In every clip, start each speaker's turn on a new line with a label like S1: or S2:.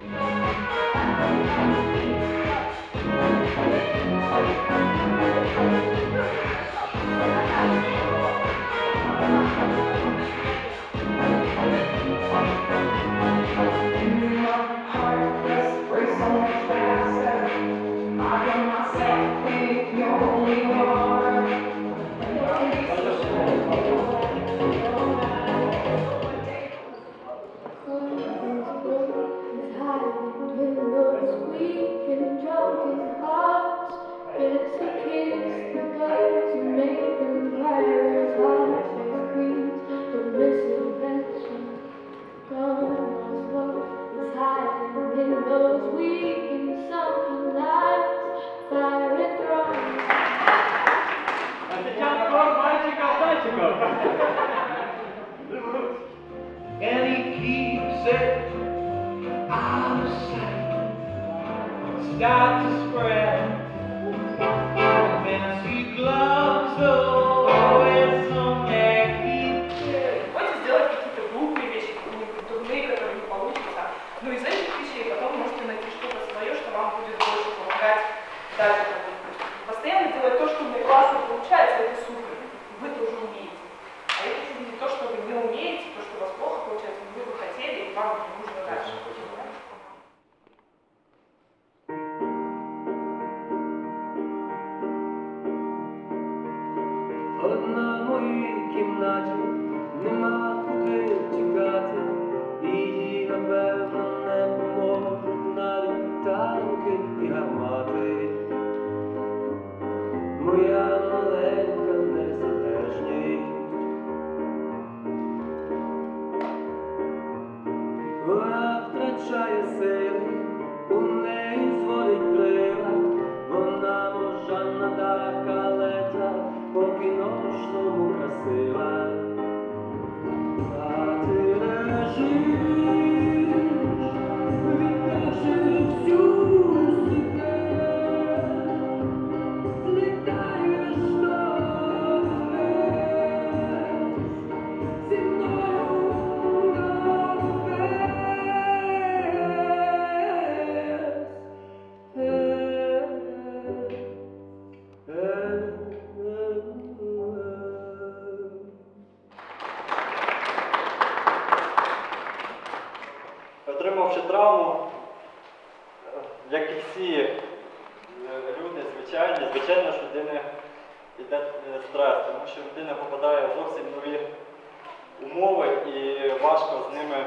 S1: Thank you. out of sight. It's got to spread. Одна в моїй кімнаті нема куди тікати, і напевно, не поможуть навіть танки і гармати.
S2: Е, як і всі е, люди, звичайні, звичайно, що людина йде е, стрес, тому що людина попадає в зовсім нові умови і важко з ними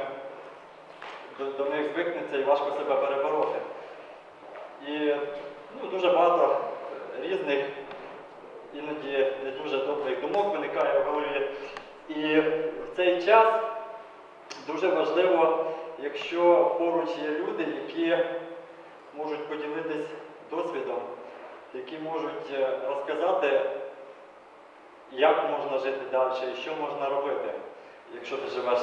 S2: до, до них звикнеться і важко себе перебороти. І ну, дуже багато різних, іноді не дуже добрих думок виникає в голові. І в цей час дуже важливо, якщо поруч є люди, які можуть поділитись досвідом, які можуть е, розказати, як можна жити далі і що можна робити, якщо ти живеш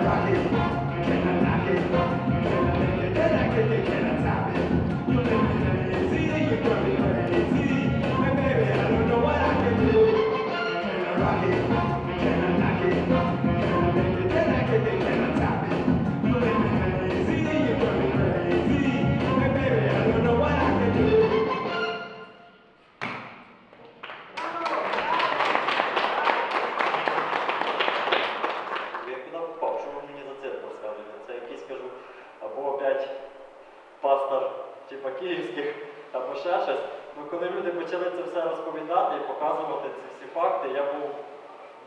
S2: е, в візку. Я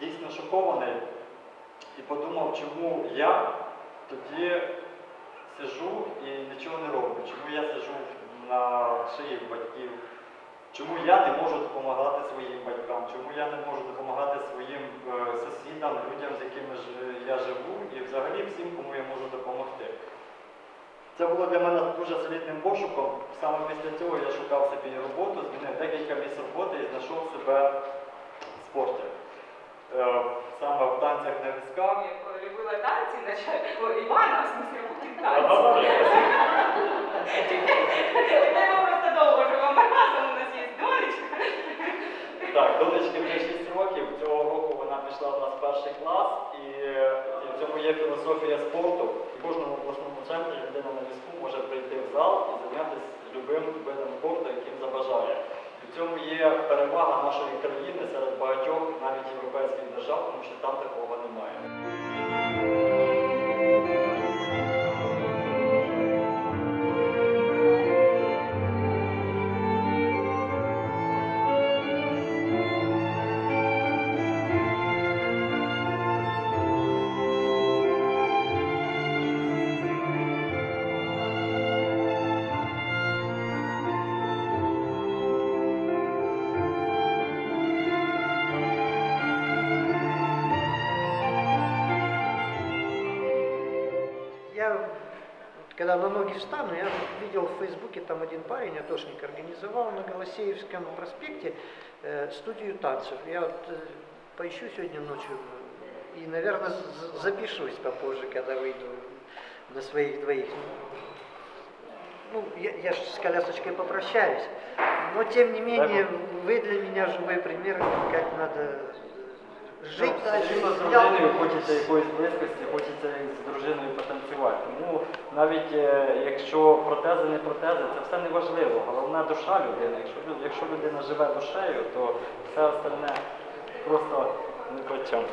S2: дійсно шокований і подумав, чому я тоді сижу і нічого не роблю, чому я сижу на шиї батьків Чому я не можу допомагати своїм батькам, чому я не можу допомагати своїм е, сусідам, людям, з якими я живу, і взагалі всім, кому я можу допомогти. Це було для мене дуже солідним пошуком. Саме після цього я шукав собі роботу, змінив декілька місць роботи і знайшов себе Саме в танцях на візках.
S3: Я любила танці, о, Івана, в смысле,
S2: Ага.
S3: танці. Ми просто довго живемо разом, у нас є донечка.
S2: Так, донечки вже 6 років. Цього року вона пішла в нас перший клас, і, е, і в цьому є філософія спорту. В кожному обласному центрі людина на візку може прийти в зал і зайнятися любим видом спорту, яким забажає. І в цьому є перевага нашої країни серед багатьох навіть європейських держав, тому що там такого немає.
S4: Когда на ноги встану, я видел в Фейсбуке, там один парень, атошник, организовал на Голосеевском проспекте э, студию танцев. Я вот э, поищу сегодня ночью и, наверное, запишусь попозже, когда выйду на своих двоих. Ну, я, я ж с колясочкой попрощаюсь, но тем не менее, вы для меня живой пример, как надо дальше.
S2: Звісно, з дружиною хочеться якоїсь близькості, хочеться з дружиною потанцювати. Тому навіть е, якщо протези не протези, це все не важливо. Головна душа людини. Якщо, якщо людина живе душею, то все остальне просто не по чому.